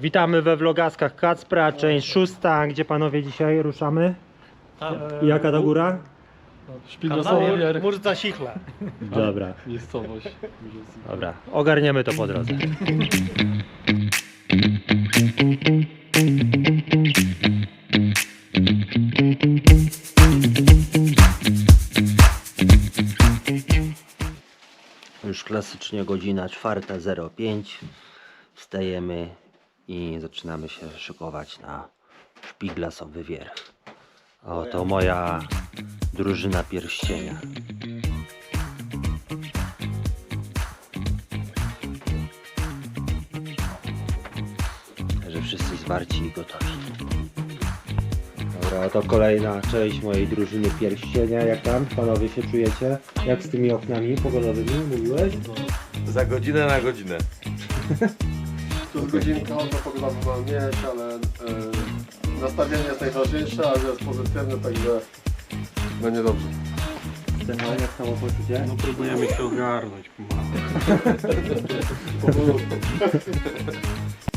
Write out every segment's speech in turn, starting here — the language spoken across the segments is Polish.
Witamy we vlogaskach Kacpra, część szósta, gdzie panowie dzisiaj ruszamy. I Jaka ta góra? Szpilnosowy wierch. Mur za sichle. Dobra, Miejscowość. dobra, ogarniemy to po drodze. Już klasycznie godzina 4.05. Wstajemy i zaczynamy się szykować na szpiglasowy wierch. O, to moja drużyna pierścienia. Także wszyscy zwarci i gotowi. Dobra, oto kolejna część mojej drużyny pierścienia. Jak tam panowie się czujecie? Jak z tymi oknami pogodowymi mówiłeś? Za godzinę na godzinę. Tu z godzinka to pogoda ma mieć, ale e, nastawienie jest najważniejsze, ale jest pozytywne, także będzie dobrze. Stefan, jak samopoczucie? No próbujemy się ogarnąć. Powolutku.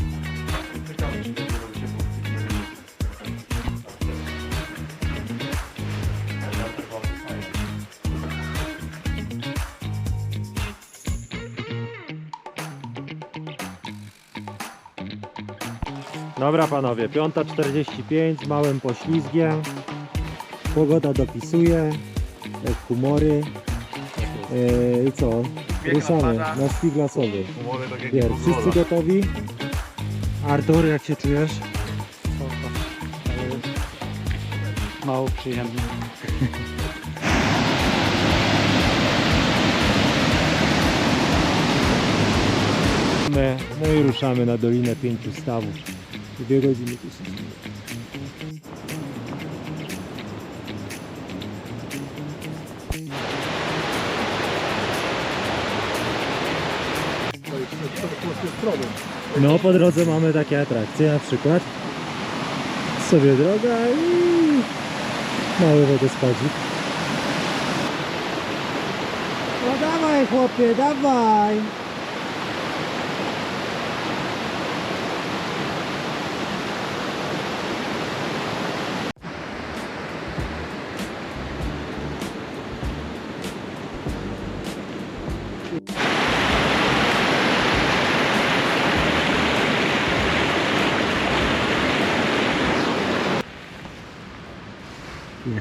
Dobra panowie, 5.45 z małym poślizgiem. Pogoda dopisuje, jak humory. Yy, I co? Ruszamy na szpiglasowy. Wier, wszyscy gotowi? Artur, jak się czujesz? Mało przyjemnie. My, no i ruszamy na Dolinę Pięciu Stawów. Dwie godziny. No po drodze mamy takie atrakcje, na przykład sobie droga i mały wodospadzik. No dawaj chłopie, dawaj!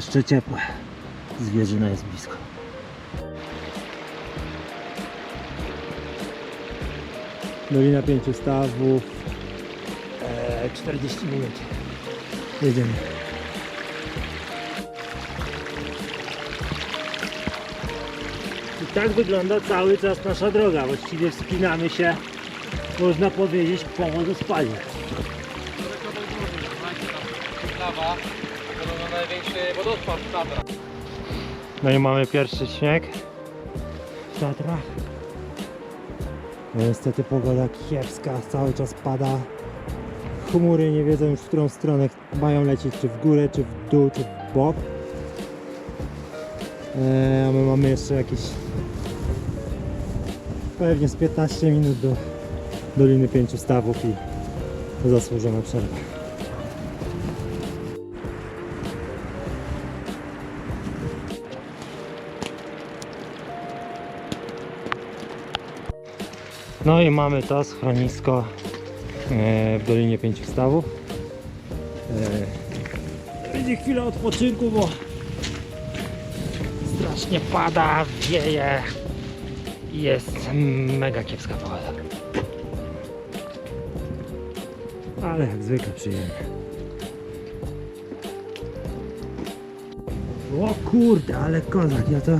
Jeszcze ciepłe. Zwierzyna jest blisko. Dolina Pięciu Stawów. E, 40 minut. Jedziemy. I tak wygląda cały czas nasza droga. Właściwie wspinamy się, można powiedzieć, po wodospanie. Prawa, wodospad w Tatrach. No i mamy pierwszy śnieg w Tatrach. No niestety pogoda kiepska, cały czas pada. Chmury nie wiedzą już w którą stronę mają lecieć, czy w górę, czy w dół, czy w bok. Eee, a my mamy jeszcze jakieś pewnie z 15 minut do Doliny Pięciu Stawów i zasłużona przerwa. No i mamy to schronisko e, w Dolinie Pięciu Stawów. E, Będzie chwila odpoczynku, bo strasznie pada, wieje i jest mega kiepska pogoda. Ale jak zwykle przyjemnie. O kurde, ale kozak, ja to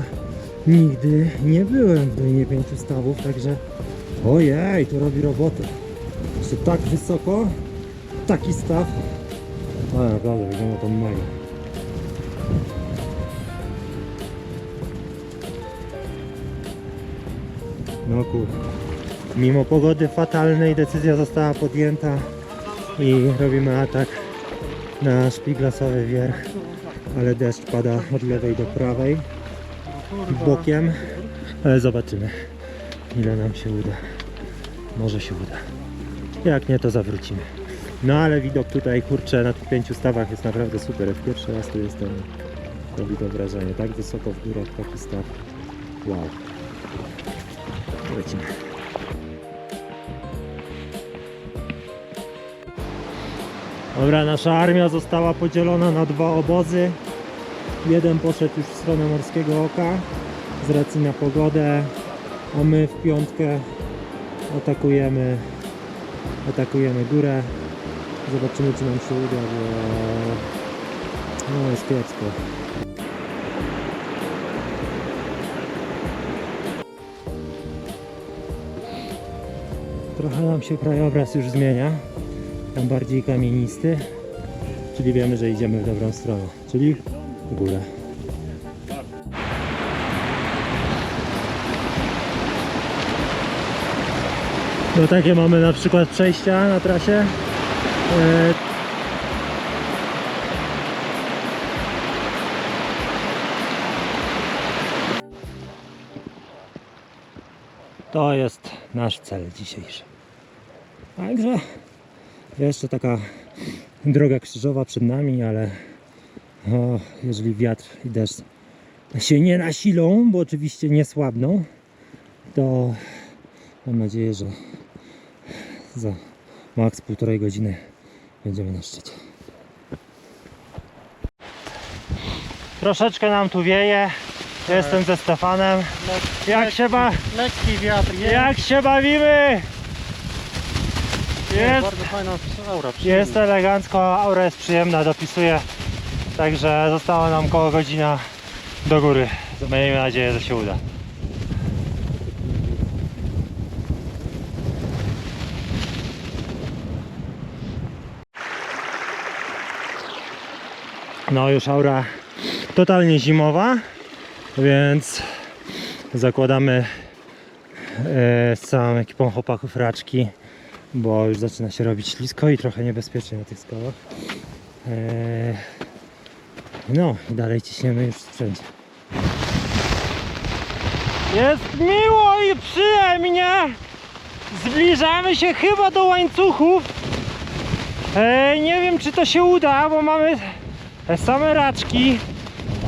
nigdy nie byłem w Dolinie Pięciu Stawów, także Ojej, to robi robotę. Jeszcze tak wysoko, taki staw. Ale naprawdę wygląda to mega. No kurde. Mimo pogody fatalnej decyzja została podjęta i robimy atak na szpiglasowy wierch. Ale deszcz pada od lewej do prawej, bokiem, ale zobaczymy ile nam się uda. Może się uda. Jak nie, to zawrócimy. No ale widok tutaj, kurczę, na tych pięciu stawach jest naprawdę super. Jak pierwszy raz tu jestem, robi to wrażenie. Tak wysoko w górach, taki staw. Wow. Lecimy. Dobra, nasza armia została podzielona na dwa obozy. Jeden poszedł już w stronę Morskiego Oka z racji na pogodę, a my w piątkę atakujemy, atakujemy górę. Zobaczymy czy nam się uda, bo no jest kiepsko. Trochę nam się krajobraz już zmienia, tam bardziej kamienisty, czyli wiemy, że idziemy w dobrą stronę, czyli w górę. No takie mamy na przykład przejścia na trasie. E, To jest nasz cel dzisiejszy. Także jeszcze taka droga krzyżowa przed nami, ale o, jeżeli wiatr i deszcz się nie nasilą, bo oczywiście nie słabną, to mam nadzieję, że za maks półtorej godziny będziemy na szczycie. Troszeczkę nam tu wieje. Jestem ze Stefanem. Jak się, ba- Lekki wiatr, jak się bawimy? Jest, bardzo fajna aura. jest elegancko, aura jest przyjemna, dopisuje. Także została nam koło godzina do góry. Miejmy nadzieję, że się uda. No już aura totalnie zimowa, więc zakładamy e, z całą ekipą chłopaków raczki, bo już zaczyna się robić ślisko i trochę niebezpiecznie na tych skałach. E, no i dalej ciśniemy już wszędzie. Jest miło i przyjemnie! Zbliżamy się chyba do łańcuchów. E, nie wiem czy to się uda, bo mamy same raczki.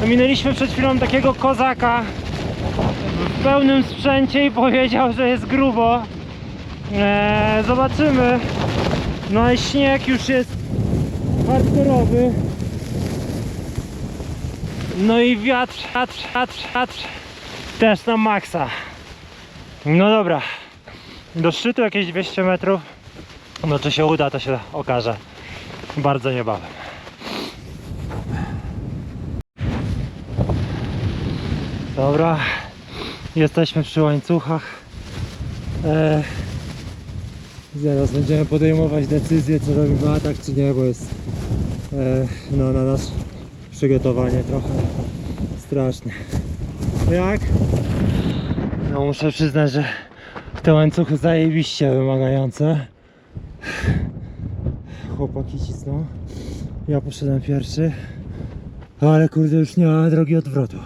Minęliśmy przed chwilą takiego kozaka w pełnym sprzęcie i powiedział, że jest grubo. Eee, zobaczymy. No i śnieg już jest hardkorowy. No i wiatr, wiatr, wiatr, wiatr też na maksa. No dobra. Do szczytu jakieś 200 metrów. No czy się uda, to się okaże bardzo niebawem. Dobra, jesteśmy przy łańcuchach. E, zaraz będziemy podejmować decyzję, czy robimy atak, czy nie, bo jest no, na nas przygotowanie trochę straszne. Jak? No muszę przyznać, że te łańcuchy zajebiście wymagające. Chłopaki cisną. Ja poszedłem pierwszy. Ale kurde, już nie ma drogi odwrotu.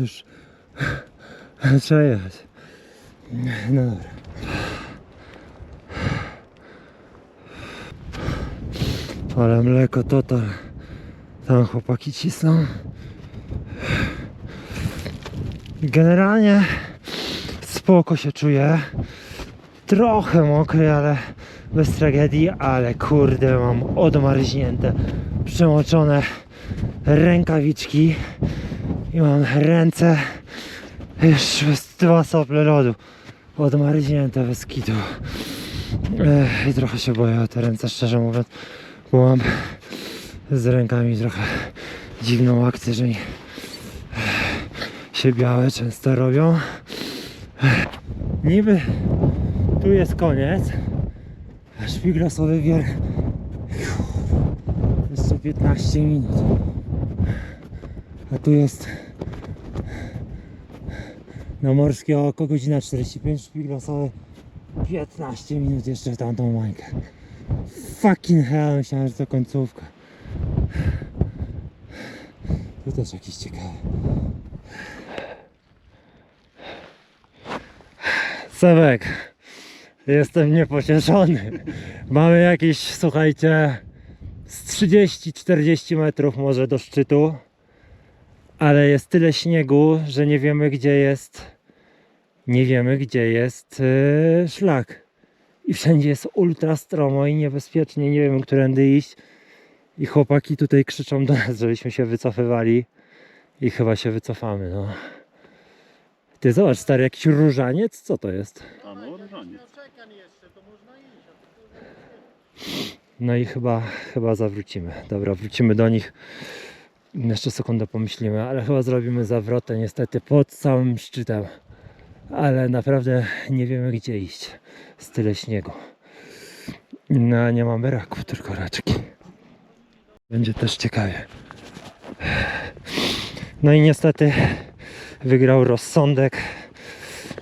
Już trzeba jechać. No dobra. Ale mleko total. Tam chłopaki cisną. Generalnie spoko się czuję. Trochę mokry, ale bez tragedii, ale kurde mam odmarznięte, przemoczone rękawiczki i mam ręce już dwa sople lodu odmarznięte bez kitu. Ech, i trochę się boję o te ręce szczerze mówiąc bo mam z rękami trochę dziwną akcję, że mi się białe często robią. Niby tu jest koniec. A szpiglasowy wier jeszcze 15 minut a tu jest na morskie oko godzina 45 szpiglasowe 15 minut jeszcze w tamtą mańkę. Fucking hell myślałem, że to końcówka. To też jakiś ciekawy Sewek Jestem niepocieszony. Mamy jakieś, słuchajcie, z 30-40 metrów może do szczytu, ale jest tyle śniegu, że nie wiemy gdzie jest, nie wiemy gdzie jest yy, szlak. I wszędzie jest ultra stromo i niebezpiecznie, nie wiemy którędy iść. I chłopaki tutaj krzyczą do nas, żebyśmy się wycofywali. I chyba się wycofamy, no. Ty zobacz, stary, jakiś różaniec? Co to jest? No i chyba, chyba zawrócimy. Dobra, wrócimy do nich. Jeszcze sekundę pomyślimy, ale chyba zrobimy zawrotę niestety pod samym szczytem. Ale naprawdę nie wiemy gdzie iść. Z tyle śniegu. No nie mamy raku, tylko raczki. Będzie też ciekawie. No i niestety wygrał rozsądek.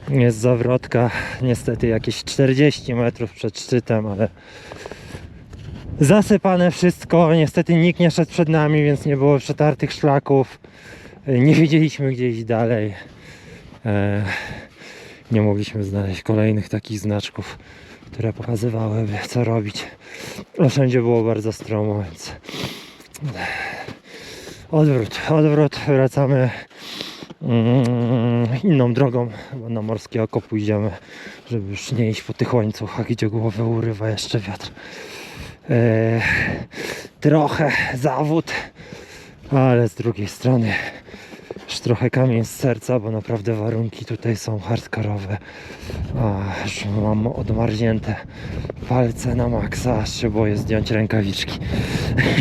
Jest zawrotka, niestety jakieś 40 metrów przed szczytem, ale zasypane wszystko. Niestety nikt nie szedł przed nami, więc nie było przetartych szlaków. Nie wiedzieliśmy gdzie iść dalej. E, Nie mogliśmy znaleźć kolejnych takich znaczków, które pokazywałyby co robić. Wszędzie było bardzo stromo, więc odwrót, odwrót, wracamy mm, inną drogą, bo na morskie oko pójdziemy, żeby już nie iść po tych łańcuchach, gdzie głowę urywa jeszcze wiatr. E, trochę zawód, ale z drugiej strony już trochę kamień z serca, bo naprawdę warunki tutaj są hardkorowe. A, już mam odmarznięte palce na maksa, aż się boję zdjąć rękawiczki.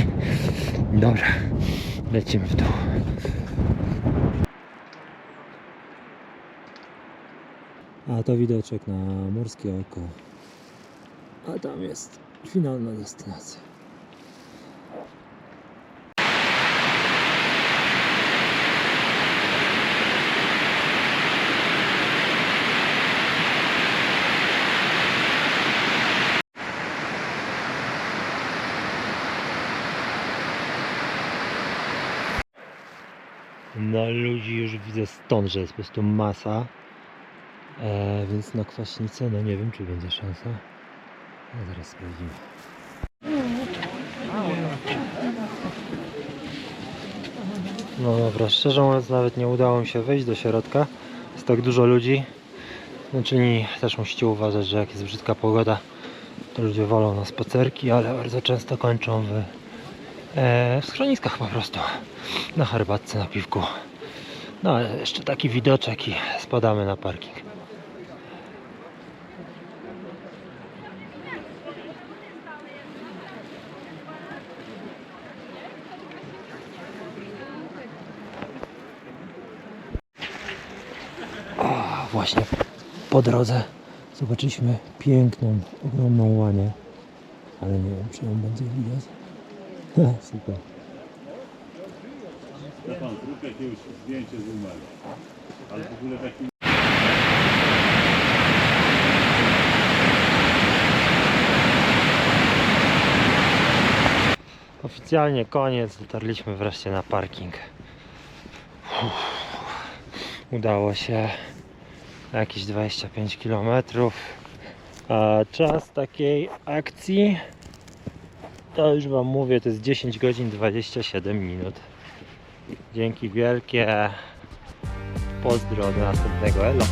Dobra, lecimy w dół. A to widoczek na morskie oko. A tam jest finalna destynacja. No ludzi już widzę stąd, że jest po prostu masa. E, więc na kwaśnicę, no nie wiem czy będzie szansa. No zaraz sprawdzimy. No dobra, szczerze mówiąc nawet nie udało mi się wejść do środka. Jest tak dużo ludzi. Czyli też musicie uważać, że jak jest brzydka pogoda, to ludzie wolą na spacerki, ale bardzo często kończą w, e, w schroniskach po prostu. Na herbatce, na piwku. No ale jeszcze taki widoczek i spadamy na parking. A, właśnie po drodze zobaczyliśmy piękną, ogromną łanię, ale nie wiem czy ją będzie widać. Super. Stefan, zrób jakieś zdjęcie z numerem. Ale w ogóle taki Oficjalnie koniec, dotarliśmy wreszcie na parking. Uff, udało się jakieś 25 km. A czas takiej akcji to już Wam mówię, to jest 10 godzin 27 minut. Dzięki wielkie. Pozdro do następnego elo.